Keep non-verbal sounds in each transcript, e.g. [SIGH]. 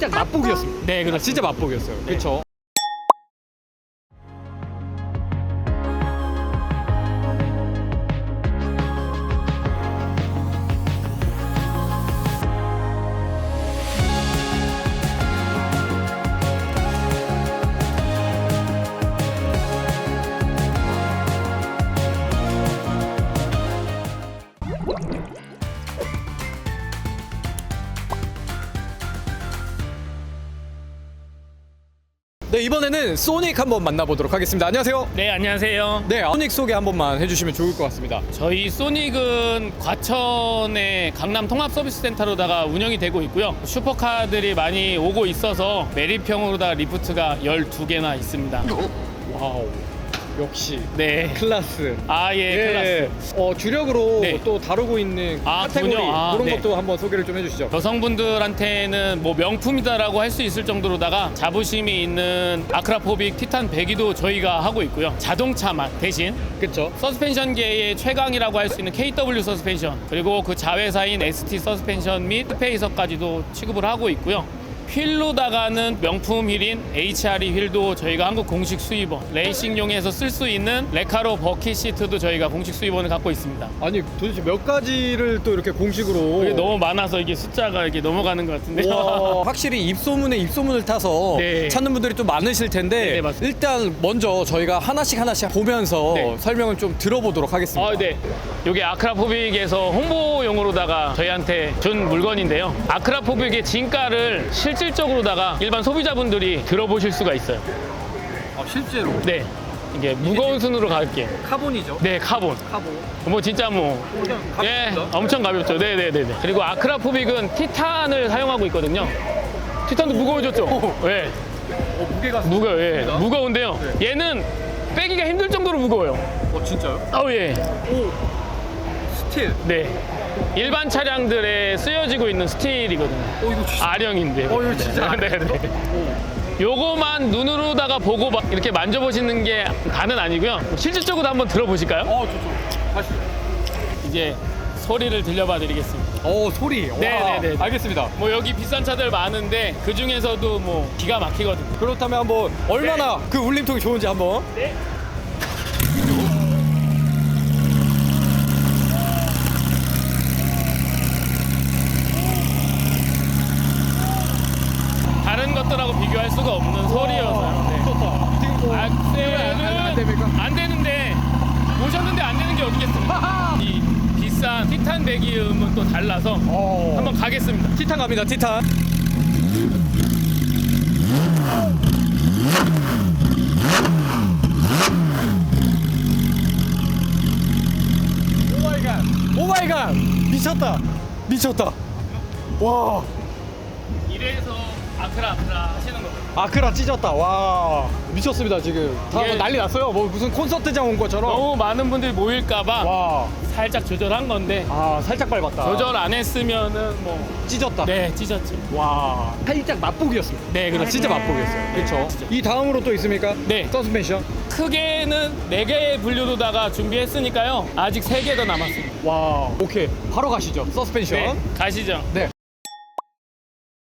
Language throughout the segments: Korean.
살짝 맛보기였습니다. 네. 아, 진짜 맛보기였어요. 네. 그렇죠. 네 이번에는 소닉 한번 만나보도록 하겠습니다. 안녕하세요. 네, 안녕하세요. 네 소닉 소개 한 번만 해주시면 좋을 것 같습니다. 저희 소닉은 과천의 강남 통합 서비스 센터로다가 운영이 되고 있고요. 슈퍼카들이 많이 오고 있어서 매립형으로다 리프트가 12개나 있습니다. 와우 역시 네. 클라스. 아, 예, 클라스. 어, 주력으로 네. 또 다루고 있는 아, 카테고리 군요? 아, 그런 네. 것도 한번 소개를 좀 해주시죠. 여성분들한테는 뭐 명품이다라고 할 수 있을 정도로다가 자부심이 있는 아크라포빅 티탄 배기도 저희가 하고 있고요. 자동차만 대신 그렇죠. 서스펜션계의 최강이라고 할 수 있는 KW 서스펜션 그리고 그 자회사인 ST 서스펜션 및 스페이서까지도 취급을 하고 있고요. 휠로다가는 명품 휠인 HRE 휠도 저희가 한국 공식 수입원 레이싱용에서 쓸 수 있는 레카로 버킷 시트도 저희가 공식 수입원을 갖고 있습니다. 아니 도대체 몇 가지를 또 이렇게 공식으로 이게 너무 많아서 이게 숫자가 이렇게 넘어가는 것 같은데요. 와, [LAUGHS] 확실히 입소문에 입소문을 타서 네. 찾는 분들이 또 많으실 텐데 네, 네, 맞습니다. 일단 먼저 저희가 하나씩 하나씩 보면서 네. 설명을 좀 들어보도록 하겠습니다. 아, 네. 이게 아크라포빅에서 홍보용으로다가 저희한테 준 물건인데요. 아크라포빅의 진가를 실 질적으로다가 일반 소비자분들이 들어보실 수가 있어요. 아, 실제로 네. 이게 무거운 순으로 갈게요. 카본이죠. 네, 카본. 카본. 뭐 진짜 뭐 예, 엄청 가볍죠. 네, 네, 네, 네. 그리고 아크라포빅은 티탄을 사용하고 있거든요. 티탄도 무거워졌죠. 네, 어, 무게가 무거워. 예. 무거운데요. 네. 얘는 빼기가 힘들 정도로 무거워요. 어 진짜요? 아, 예. 오 스틸. 네. 일반 차량들에 쓰여지고 있는 스틸이거든요. 어 이거 진짜. 아령인데. 어, 이거 진짜 네, 네. 오. 요거만 눈으로다가 보고 막 이렇게 만져보시는 게 다는 아니고요. 실질적으로 한번 들어보실까요? 어 좋죠. 가시죠. 이제 소리를 들려봐 드리겠습니다. 어 소리. 와, 네, 네, 네. 알겠습니다. 뭐 여기 비싼 차들 많은데 그 중에서도 뭐 기가 막히거든요. 그렇다면 한번 얼마나 그 울림통이 좋은지 한번. 네. 다른 것들하고 비교 할 수가 없는 소리여서요. 네. 좋다. 지금 뭐 안- 안 악셀은 되는데 오셨는데 안 되는 게 어디겠습니까? 이 비싼 티탄 배기음은 또 달라서 어. 한번 가겠습니다. 티탄 갑니다. 티탄. 오마이갓. 오마이갓. 미쳤다. 미쳤다. 와. 이래서 아크라 아크라 하시는 거예요. 아크라 찢었다. 와. 미쳤습니다, 지금. 다 이게- 난리 났어요. 뭐 무슨 콘서트장 온 것처럼. 너무 많은 분들이 모일까봐 와. 살짝 조절한 건데 아, 살짝 밟았다. 조절 안 했으면은 뭐 찢었다. 네, 찢었죠. 와. 살짝 맛보기였습니다. 네, 그렇죠. 진짜 맛보기였어요. 그렇죠. 진짜. 이 다음으로 또 있습니까? 네. 서스펜션. 크게는 네 개의 분류로다가 준비했으니까요. 아직 세 개 더 남았습니다. 와. 오케이. 바로 가시죠. 서스펜션. 네, 가시죠. 네.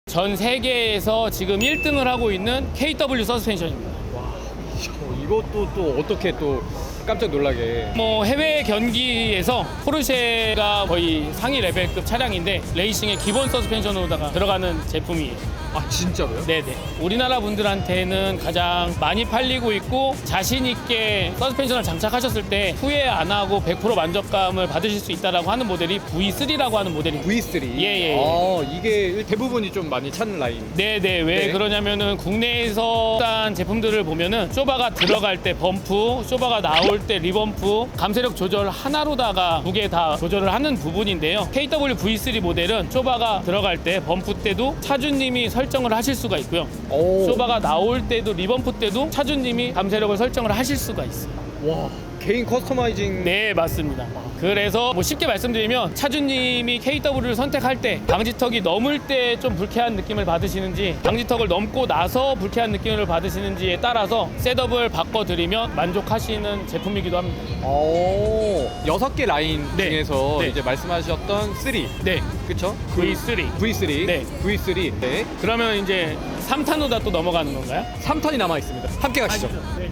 전 세계에서 지금 1등을 하고 있는 KW 서스펜션입니다. 어, 이것도 또 어떻게 또 깜짝 놀라게. 뭐 해외 경기에서 포르쉐가 거의 상위 레벨급 차량인데 레이싱의 기본 서스펜션으로다가 들어가는 제품이에요. 아 진짜로요? 네네. 우리나라 분들한테는 가장 많이 팔리고 있고 자신 있게 서스펜션을 장착하셨을 때 후회 안 하고 100% 만족감을 받으실 수 있다라고 하는 모델이 V3라고 하는 모델입니다. V3. 예, 예, 예. 아 이게 대부분이 좀 많이 찾는 라인. 네네 왜 네. 그러냐면은 국내에서 딴 제품들을 보면은 쇼바가 들어갈 때 범프, 쇼바가 나올 때 리범프, 감쇄력 조절 하나로다가 두 개 다 조절을 하는 부분인데요. KW V3 모델은 쇼바가 들어갈 때 범프 때도 차주님이 설정을 하실 수가 있고요. 오. 쇼바가 나올 때도 리범프 때도 차주님이 감쇄력을 설정을 하실 수가 있어요. 와. 개인 커스터마이징 네 맞습니다. 그래서 뭐 쉽게 말씀드리면 차주님이 KW를 선택할 때 방지턱이 넘을 때 좀 불쾌한 느낌을 받으시는지 방지턱을 넘고 나서 불쾌한 느낌을 받으시는지에 따라서 셋업을 바꿔드리면 만족하시는 제품이기도 합니다. 오, 여섯 개 라인 네. 중에서 네. 이제 말씀하셨던 3, 네 그쵸? V3 V3, 네. V3, 네. 그러면 이제 3탄으로 또 넘어가는 건가요? 3턴이 남아 있습니다. 함께 가시죠. 네.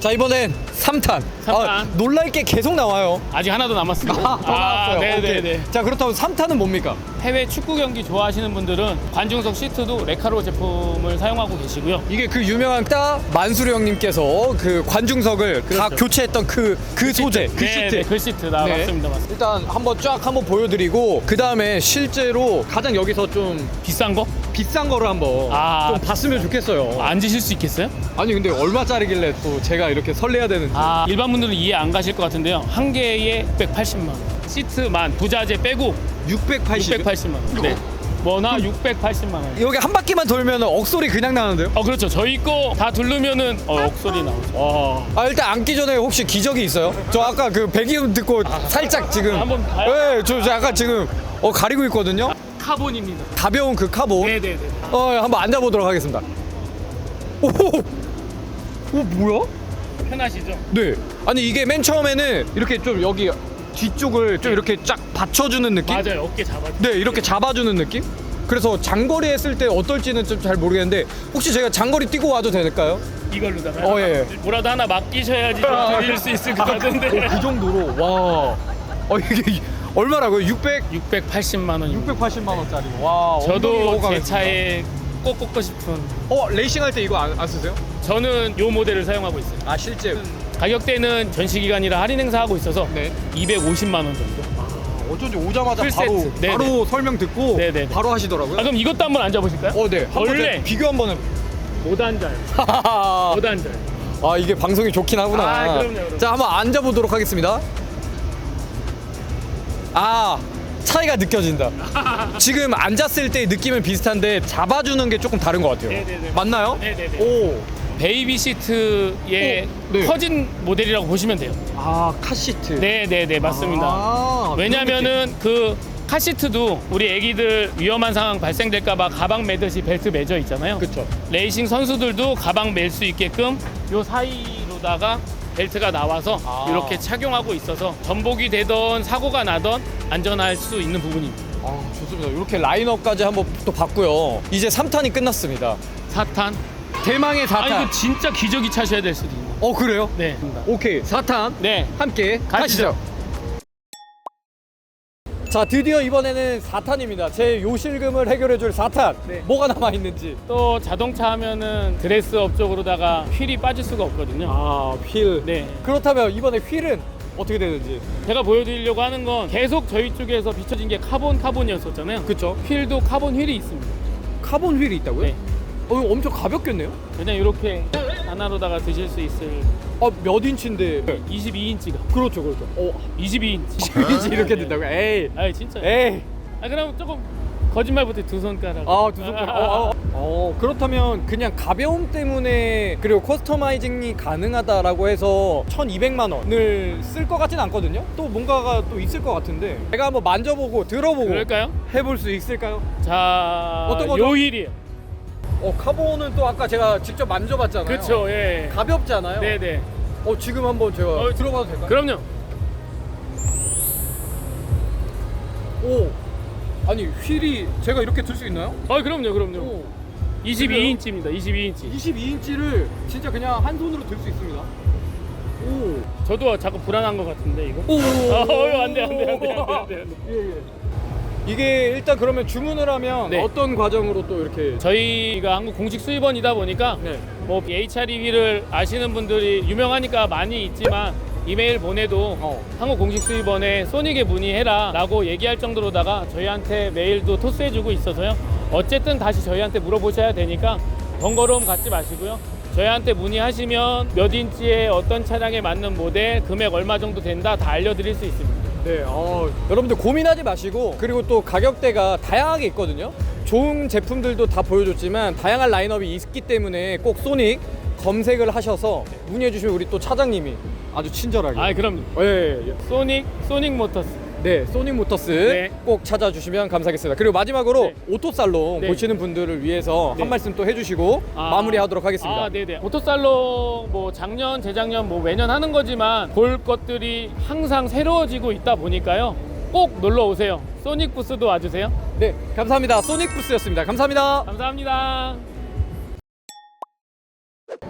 자 이번엔 3탄. 삼탄. 아, 놀랄 게 계속 나와요. 아직 하나 더 남았습니다. [LAUGHS] 아, 더 나왔어요. 네네네. 오케이. 자 그렇다면 3탄은 뭡니까? 해외 축구 경기 좋아하시는 분들은 관중석 시트도 레카로 제품을 사용하고 계시고요. 이게 그 유명한 따 만수르 형님께서 그 관중석을 다 그렇죠. 교체했던 그 그 소재, 그 네, 시트. 네, 그 시트 나 네. 맞습니다, 맞습니다. 일단 한번 쫙 한번 보여드리고 그 다음에 실제로 가장 여기서 좀 비싼 거 비싼 거를 한번 아, 좀 봤으면 좋겠어요. 앉으실 수 있겠어요? 아니 근데 얼마짜리길래 또 제가 이렇게 설레야 되는지. 아, 일반 분들은 이해 안 가실 것 같은데요. 한 개에 680만 원. 시트만 부자재 빼고 680. 680만 원. 네. 뭐나 680만 원. 여기 한 바퀴만 돌면 억소리 그냥 나는데요? 어 그렇죠. 저희 거 다 두르면은 어, 억소리 나오죠. 와. 아 일단 앉기 전에 혹시 기적이 있어요? 저 아까 그 배기음 듣고 살짝 지금 한번 봐요? 네, 저, 저 약간 지금 어 가리고 있거든요. 카본입니다. 가벼운 그 카본. 네네네. 어 한번 앉아보도록 하겠습니다. 오, 오 뭐야? 편하시죠? 네. 아니 이게 맨 처음에는 이렇게 좀 여기 뒤쪽을 좀 이렇게 쫙 받쳐주는 느낌? 맞아요. 어깨 잡아. 네, 이렇게 잡아주는 느낌? 그래서 장거리 했을 때 어떨지는 좀 잘 모르겠는데 혹시 제가 장거리 뛰고 와도 될까요? 이걸로다가 어, 예. 뭐라도 하나 맡기셔야지 좀 [LAUGHS] 드릴 수 있을 것 같은데. 어, 그 정도로 와. 어 이게 얼마라고요? 600 680만 원. 680만 원짜리. 와. 엉덩이가 저도 제. 차에 꼭 꽂고 싶은. 어 레이싱 할 때 이거 안, 안 쓰세요? 저는 요 모델을 사용하고 있어요. 아 실제. 가격대는 전시 기간이라 할인 행사하고 있어서 네. 250만 원 정도. 어쩐지 오자마자 풀 바로 세트. 네네. 바로 설명 듣고 네네네. 바로 하시더라고요. 아 그럼 이것도 한번 앉아 보실까요? 어, 네. 한번 원래 제가 비교 한번 해. 못 앉아요. 아, 못 앉아요. 이게 방송이 좋긴 하구나. 아, 그럼요, 그럼요. 자, 한번 앉아 보도록 하겠습니다. 아, 차이가 느껴진다. 지금 앉았을 때 느낌은 비슷한데 잡아주는 게 조금 다른 것 같아요. 네네네. 맞나요? 네네네. 오, 베이비 시트의 오, 네. 커진 모델이라고 보시면 돼요. 아 카시트. 네네네 맞습니다. 아, 왜냐면은 그 카시트도 우리 애기들 위험한 상황 발생될까봐 가방 매듯이 벨트 매져 있잖아요. 그렇죠. 레이싱 선수들도 가방 멜 수 있게끔 요 사이로다가 벨트가 나와서 아. 이렇게 착용하고 있어서 전복이 되던 사고가 나던 안전할 수 있는 부분입니다. 아, 좋습니다. 이렇게 라인업까지 한번 또 봤고요. 이제 3탄이 끝났습니다. 사탄. 대망의 4탄. 아 이거 진짜 기저귀 차셔야 될 수도 있네요. 어 그래요? 네. 오케이 4탄 네. 함께 가시죠. 가시죠. 자 드디어 이번에는 4탄입니다. 제 요실금을 해결해줄 4탄. 네. 뭐가 남아 있는지. 또 자동차 하면은 드레스업 쪽으로다가 휠이 빠질 수가 없거든요. 아 휠. 네. 그렇다면 이번에 휠은 어떻게 되는지. 제가 보여드리려고 하는 건 계속 저희 쪽에서 비춰진 게 카본 카본이었었잖아요. 그쵸? 휠도 카본 휠이 있습니다. 카본 휠이 있다고요? 네. 어 이거 엄청 가볍겠네요. 그냥 이렇게 하나로다가 드실 수 있을 어몇 인치인데? 22인치가 그렇죠 그렇죠. 어 22인치. [LAUGHS] 인치 이렇게 된다고? 에이. 아 진짜. 에이. 아 그럼 조금 거짓말부터 두 손가락. 아 두 손가락. 어, 어, 어. 어 그렇다면 그냥 가벼움 때문에 그리고 커스터마이징이 가능하다라고 해서 1,200만 원을 쓸 것 같진 않거든요. 또 뭔가가 또 있을 것 같은데 제가 한번 만져보고 들어보고 그럴까요? 해볼 수 있을까요? 자, 어떤 거죠? 요 휠이에요. 어 카본은 또 아까 제가 직접 만져봤잖아요. 그렇죠. 예. 가볍잖아요. 네 네. 어 지금 한번 제가 어, 들어봐도 될까요? 그럼요. 오 아니 휠이 제가 이렇게 들 수 있나요? 어 그럼요. 그럼요. 오 22인치입니다. 22인치. 22인치를 진짜 그냥 한 손으로 들 수 있습니다. 오. 저도 자꾸 불안한 것 같은데 이거. 오. 어, 안 돼, 안 돼, 안 돼, 안 돼, 안 돼, 안 돼. 예, 예. 이게 일단 그러면 주문을 하면 네. 어떤 과정으로 또 이렇게 저희가 한국 공식 수입원이다 보니까 네. 뭐 HRE 휠을 아시는 분들이 유명하니까 많이 있지만 이메일 보내도 어. 한국 공식 수입원에 소닉에 문의해라 라고 얘기할 정도로다가 저희한테 메일도 토스해주고 있어서요 어쨌든 다시 저희한테 물어보셔야 되니까 번거로움 갖지 마시고요 저희한테 문의하시면 몇 인치의 어떤 차량에 맞는 모델 금액 얼마 정도 된다 다 알려드릴 수 있습니다 네, 어, 여러분들 고민하지 마시고 그리고 또 가격대가 다양하게 있거든요. 좋은 제품들도 다 보여줬지만 다양한 라인업이 있기 때문에 꼭 소닉 검색을 하셔서 문의해 주시면 우리 또 차장님이 아주 친절하게 아 그럼 예, 예, 예. 소닉 소닉 모터스 네, 소닉 모터스 네. 꼭 찾아주시면 감사하겠습니다. 그리고 마지막으로 네. 오토살롱 네. 보시는 분들을 위해서 네. 한 말씀 또 해주시고 아. 마무리하도록 하겠습니다. 아, 네네. 오토살롱 뭐 작년, 재작년 뭐 매년 하는 거지만 볼 것들이 항상 새로워지고 있다 보니까요. 꼭 놀러 오세요. 소닉 부스도 와주세요. 네, 감사합니다. 소닉 부스였습니다. 감사합니다. 감사합니다.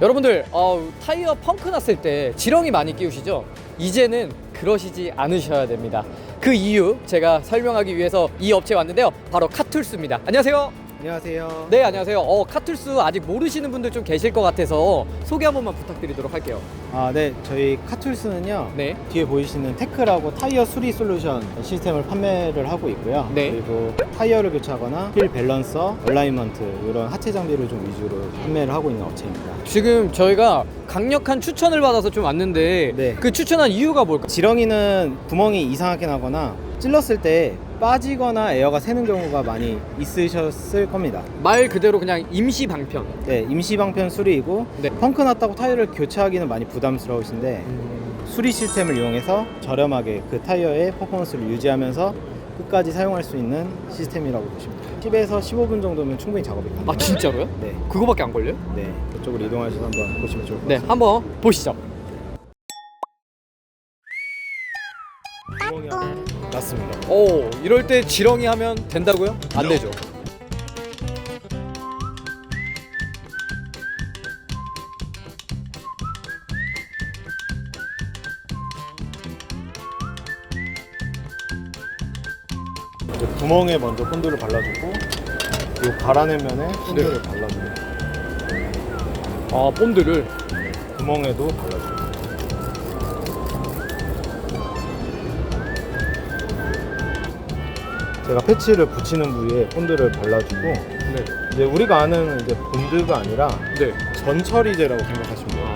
여러분들 어, 타이어 펑크 났을 때 지렁이 많이 끼우시죠? 이제는 그러시지 않으셔야 됩니다. 그 이유 제가 설명하기 위해서 이 업체에 왔는데요. 바로 카툴스입니다. 안녕하세요. 안녕하세요. 네, 안녕하세요. 어, 카툴스 아직 모르시는 분들 좀 계실 것 같아서 소개 한 번만 부탁드리도록 할게요. 아, 네. 저희 카툴스는요. 네. 뒤에 보이시는 테크라고 타이어 수리 솔루션 시스템을 판매를 하고 있고요. 네. 그리고 타이어를 교체하거나 휠 밸런서, 얼라이먼트 이런 하체 장비를 좀 위주로 판매를 하고 있는 업체입니다. 지금 저희가 강력한 추천을 받아서 좀 왔는데 네. 그 추천한 이유가 뭘까? 지렁이는 구멍이 이상하게 나거나 찔렀을 때 빠지거나 에어가 새는 경우가 많이 있으셨을 겁니다. 말 그대로 그냥 임시 방편. 네, 임시 방편 수리이고 네. 펑크 났다고 타이어를 교체하기는 많이 부담스러우신데 수리 시스템을 이용해서 저렴하게 그 타이어의 퍼포먼스를 유지하면서 끝까지 사용할 수 있는 시스템이라고 보시면 돼요. 10에서 15분 정도면 충분히 작업이 가능합니다. 아 진짜로요? 네, 그거밖에 안 걸려요? 네. 그쪽으로 이동하셔서 한번 보시면 좋을 것 네, 같습니다. 한번 보시죠. 맞습니다. 오, 이럴 때 지렁이 하면 된다고요? 안 되죠. 이제 구멍에 먼저 본드를 발라주고 이 갈아낸 면에 본드를 발라줍니다. 아, 본드를 구멍에도 발라 제가 패치를 붙이는 부위에 본드를 발라주고 네. 이제 우리가 아는 이제 본드가 아니라 네. 전처리제라고 생각하시면 돼요.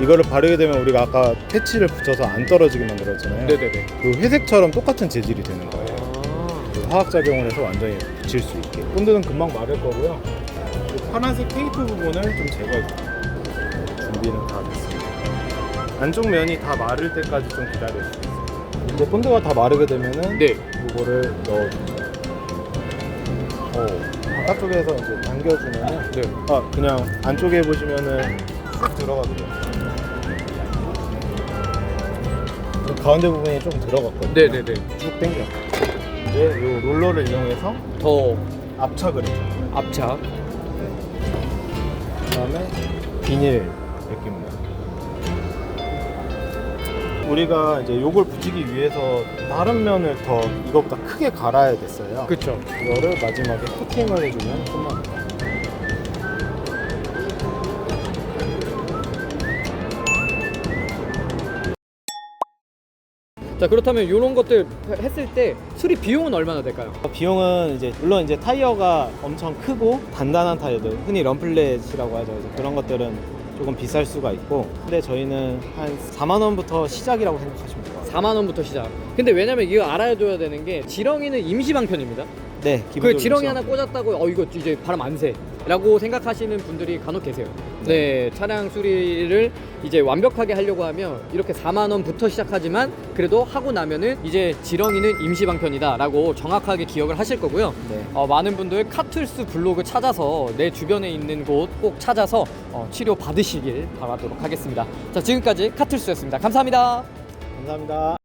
이거를 바르게 되면 우리가 아까 패치를 붙여서 안 떨어지게 만들었잖아요. 네, 네, 네. 그 회색처럼 똑같은 재질이 되는 거예요. 아. 그 화학 작용을 해서 완전히 붙일 수 있게. 본드는 금방 마를 거고요. 이 파란색 테이프 부분을 좀 제거해 줄게요. 준비는 다 됐습니다. 안쪽 면이 다 마를 때까지 좀수 있어요. 이제 본드가 다 마르게 되면은 네. 이거를 넣어줍니다. 어, 바깥쪽에서 이제 당겨주면은 네. 아 그냥 안쪽에 보시면은 쑥 들어가더라고요. 가운데 부분이 좀 들어갔거든요. 네, 네, 네. 쭉 당겨. 이제 이 롤러를 이용해서 더 압착을 해줘요. 압착. 그다음에 비닐 우리가 이제 요걸 붙이기 위해서 다른 면을 더 이것보다 크게 갈아야 됐어요. 그렇죠. 이거를 마지막에 코팅을 해주면 끝납니다. 자, 그렇다면 이런 것들 했을 때 수리 비용은 얼마나 될까요? 비용은 이제 물론 이제 타이어가 엄청 크고 단단한 타이어들 흔히 럼플렛이라고 하죠. 그래서 그런 것들은 조금 비쌀 수가 있고 근데 저희는 한 4만 원부터 시작이라고 생각하시면 돼요. 4만 원부터 시작. 근데 왜냐면 이거 알아둬야 되는 게 지렁이는 임시 방편입니다. 네, 그 기본적으로 지렁이 있어요. 하나 꽂았다고 어 이거 이제 바람 안 새. 라고 생각하시는 분들이 간혹 계세요. 네, 차량 수리를 이제 완벽하게 하려고 하면 이렇게 4만 원부터 시작하지만 그래도 하고 나면은 이제 지렁이는 임시 방편이다 라고 정확하게 기억을 하실 거고요. 네. 어, 많은 분들 카툴스 블로그 찾아서 내 주변에 있는 곳 꼭 찾아서 어, 치료 받으시길 바라도록 하겠습니다. 자, 지금까지 카툴스였습니다. 감사합니다. 감사합니다.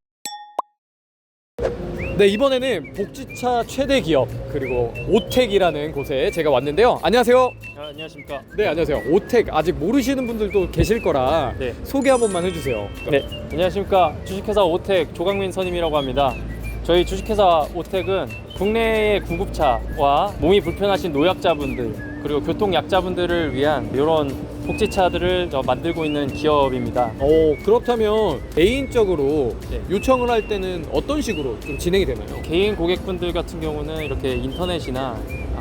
네 이번에는 복지차 최대 기업 그리고 오텍이라는 곳에 제가 왔는데요. 안녕하세요. 아, 안녕하십니까. 네 안녕하세요. 오텍 아직 모르시는 분들도 계실 거라 네. 소개 한 번만 해주세요. 네, 안녕하십니까. 주식회사 오텍 조강민 선임이라고 합니다. 저희 주식회사 오텍은 국내의 구급차와 몸이 불편하신 노약자분들 그리고 교통약자분들을 위한 이런 복지차들을 저 만들고 있는 기업입니다. 어 그렇다면 개인적으로 네. 요청을 할 때는 어떤 식으로 좀 진행이 되나요? 개인 고객분들 같은 경우는 이렇게 인터넷이나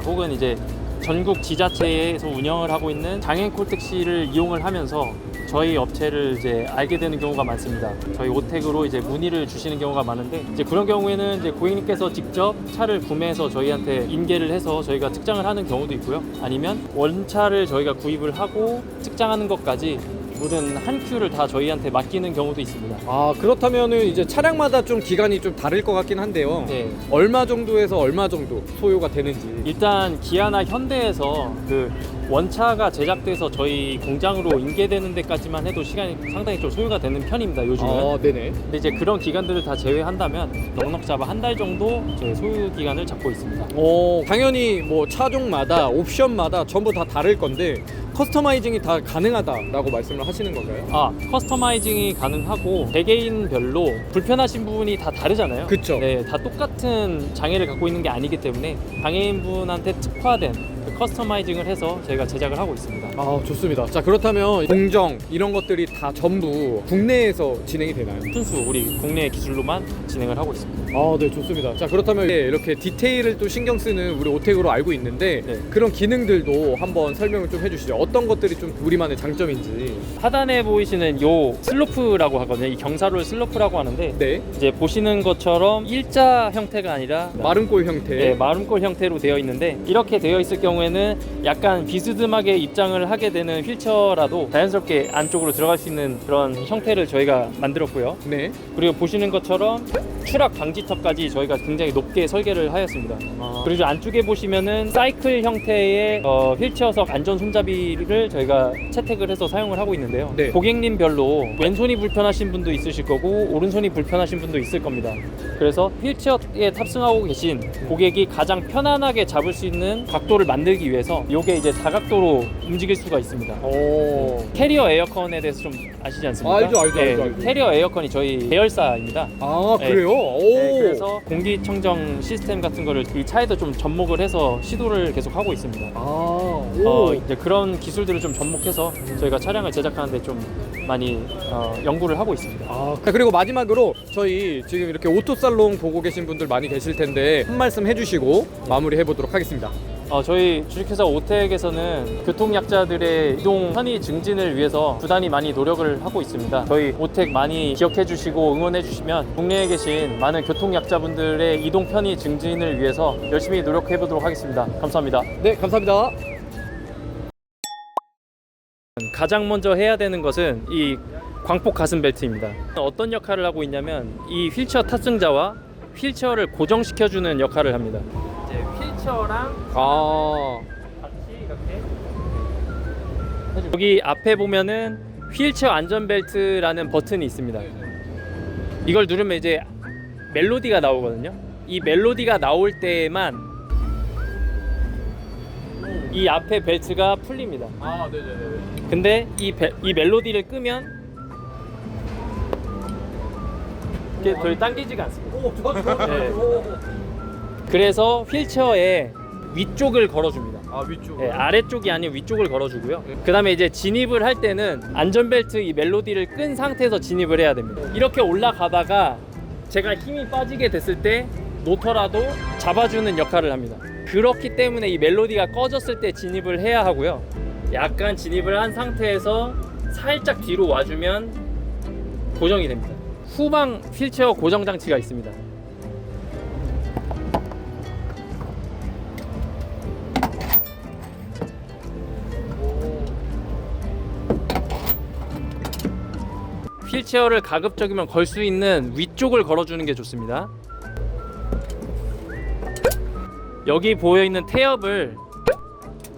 혹은 이제 전국 지자체에서 운영을 하고 있는 장애인 콜 택시를 이용을 하면서 저희 업체를 이제 알게 되는 경우가 많습니다. 저희 오택으로 이제 문의를 주시는 경우가 많은데 이제 그런 경우에는 이제 고객님께서 직접 차를 구매해서 저희한테 인계를 해서 저희가 측정을 하는 경우도 있고요. 아니면 원차를 저희가 구입을 하고 측정하는 것까지 모든 한 큐를 다 저희한테 맡기는 경우도 있습니다. 아 그렇다면은 이제 차량마다 좀 기간이 좀 다를 것 같긴 한데요. 네. 얼마 정도에서 얼마 정도 소요가 되는지. 일단 기아나 현대에서 그 원차가 제작돼서 저희 공장으로 인계되는 데까지만 해도 시간이 상당히 좀 소요가 되는 편입니다. 요즘은. 아 네네. 근데 이제 그런 기간들을 다 제외한다면 넉넉 잡아 한 달 정도 저희 소요 기간을 잡고 있습니다. 어 당연히 뭐 차종마다 옵션마다 전부 다 다를 건데 커스터마이징이 다 가능하다라고 말씀을 하시는 건가요? 아 커스터마이징이 가능하고 개개인별로 불편하신 부분이 다 다르잖아요. 그쵸. 네, 다 똑같은 장애를 갖고 있는 게 아니기 때문에 장애인분한테 특화된 그 커스터마이징을 해서 저희가 제작을 하고 있습니다. 아 좋습니다. 자 그렇다면 공정 이런 것들이 다 전부 국내에서 진행이 되나요? 순수 우리 국내 기술로만 진행을 하고 있습니다. 아, 네, 좋습니다. 자, 그렇다면 예, 이렇게 디테일을 또 신경 쓰는 우리 오텍으로 알고 있는데 네. 그런 기능들도 한번 설명을 좀 해주시죠. 어떤 것들이 좀 우리만의 장점인지. 하단에 보이시는 요 슬로프라고 하거든요. 이 경사로를 슬로프라고 하는데 네, 이제 보시는 것처럼 일자 형태가 아니라 마름골 형태. 네, 마름골 형태로 되어 있는데 이렇게 되어 있을 경우에는 약간 비스듬하게 입장을 하게 되는 휠체어라도 자연스럽게 안쪽으로 들어갈 수 있는 그런 형태를 저희가 만들었고요. 네. 그리고 보시는 것처럼 추락 방지턱까지 저희가 굉장히 높게 설계를 하였습니다. 아, 그리고 안쪽에 보시면은 사이클 형태의 어, 휠체어석 안전 손잡이를 저희가 채택을 해서 사용을 하고 있는데요. 네. 고객님별로 왼손이 불편하신 분도 있으실 거고 오른손이 불편하신 분도 있을 겁니다. 그래서 휠체어에 탑승하고 계신 고객이 가장 편안하게 잡을 수 있는 각도를 만들 기 위해서 이게 이제 다각도로 움직일 수가 있습니다. 오. 캐리어 에어컨에 대해서 좀 아시지 않습니까? 알죠, 알죠, 네, 알죠, 알죠. 캐리어 에어컨이 저희 계열사입니다. 아, 네. 그래요? 오. 네, 그래서 공기청정 시스템 같은 거를 이 차에도 좀 접목을 해서 시도를 계속 하고 있습니다. 아, 오. 어, 이제 그런 기술들을 좀 접목해서 저희가 차량을 제작하는데 좀 많이 어, 연구를 하고 있습니다. 아, 그리고 마지막으로 저희 지금 이렇게 오토살롱 보고 계신 분들 많이 계실 텐데 한 말씀 해주시고 마무리 해보도록 하겠습니다. 어, 저희 주식회사 오텍에서는 교통약자들의 이동 편의 증진을 위해서 부단히 많이 노력을 하고 있습니다. 저희 오텍 많이 기억해 주시고 응원해 주시면 국내에 계신 많은 교통약자분들의 이동 편의 증진을 위해서 열심히 노력해 보도록 하겠습니다. 감사합니다. 네, 감사합니다. 가장 먼저 해야 되는 것은 이 광폭 가슴 벨트입니다. 어떤 역할을 하고 있냐면 이 휠체어 탑승자와 휠체어를 고정시켜주는 역할을 합니다. 휠체어랑 아, 같이 이렇게. 여기 앞에 보면은 휠체어 안전벨트라는 버튼이 있습니다. 이걸 누르면 이제 멜로디가 나오거든요. 이 멜로디가 나올 때에만 이 앞에 벨트가 풀립니다. 아, 네네네. 근데 이, 벨- 이 멜로디를 끄면 이게 덜 당기지가 않습니다. 오, 좋아, 좋아. 네. 오. 그래서 휠체어에 위쪽을 걸어줍니다. 아, 위쪽. 네, 아래쪽이 아닌 위쪽을 걸어주고요. 그 다음에 이제 진입을 할 때는 안전벨트 이 멜로디를 끈 상태에서 진입을 해야 됩니다. 이렇게 올라가다가 제가 힘이 빠지게 됐을 때 놓더라도 잡아주는 역할을 합니다. 그렇기 때문에 이 멜로디가 꺼졌을 때 진입을 해야 하고요. 약간 진입을 한 상태에서 살짝 뒤로 와주면 고정이 됩니다. 후방 휠체어 고정 장치가 있습니다. 휠체어를 가급적이면 걸 수 있는 위쪽을 걸어주는 게 좋습니다. 여기 보여 있는 태엽을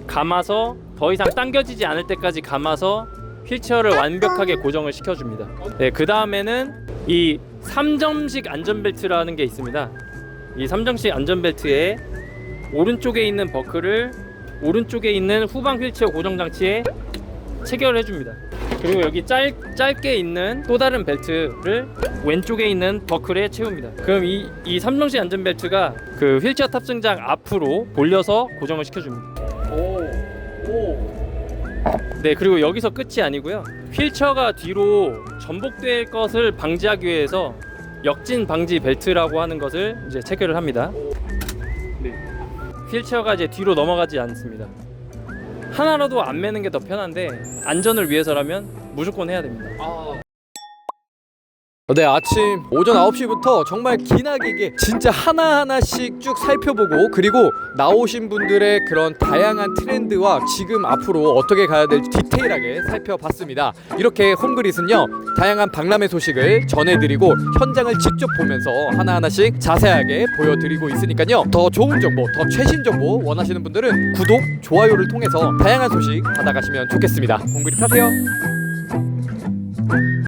감아서 더 이상 당겨지지 않을 때까지 감아서 휠체어를 완벽하게 고정을 시켜줍니다. 네, 그 다음에는 이 3점식 안전벨트라는 게 있습니다. 이 3점식 안전벨트에 오른쪽에 있는 버클을 오른쪽에 있는 후방 휠체어 고정 장치에 체결해 줍니다. 그리고 여기 짧, 짧게 있는 또 다른 벨트를 왼쪽에 있는 버클에 채웁니다. 그럼 이, 이 삼정식 안전벨트가 그 휠체어 탑승장 앞으로 돌려서 고정을 시켜줍니다. 오. 오. 네, 그리고 여기서 끝이 아니고요. 휠체어가 뒤로 전복될 것을 방지하기 위해서 역진 방지 벨트라고 하는 것을 이제 체결을 합니다. 네. 휠체어가 이제 뒤로 넘어가지 않습니다. 하나라도 안 매는 게 더 편한데 안전을 위해서라면 무조건 해야 됩니다. 네 아침 오전 9시부터 정말 기나기게 진짜 하나하나씩 쭉 살펴보고 그리고 나오신 분들의 그런 다양한 트렌드와 지금 앞으로 어떻게 가야 될지 디테일하게 살펴봤습니다. 이렇게 홈그릿은요 다양한 박람회 소식을 전해드리고 현장을 직접 보면서 하나하나씩 자세하게 보여드리고 있으니까요. 더 좋은 정보 더 최신 정보 원하시는 분들은 구독 좋아요를 통해서 다양한 소식 받아가시면 좋겠습니다. 홈그릿 하세요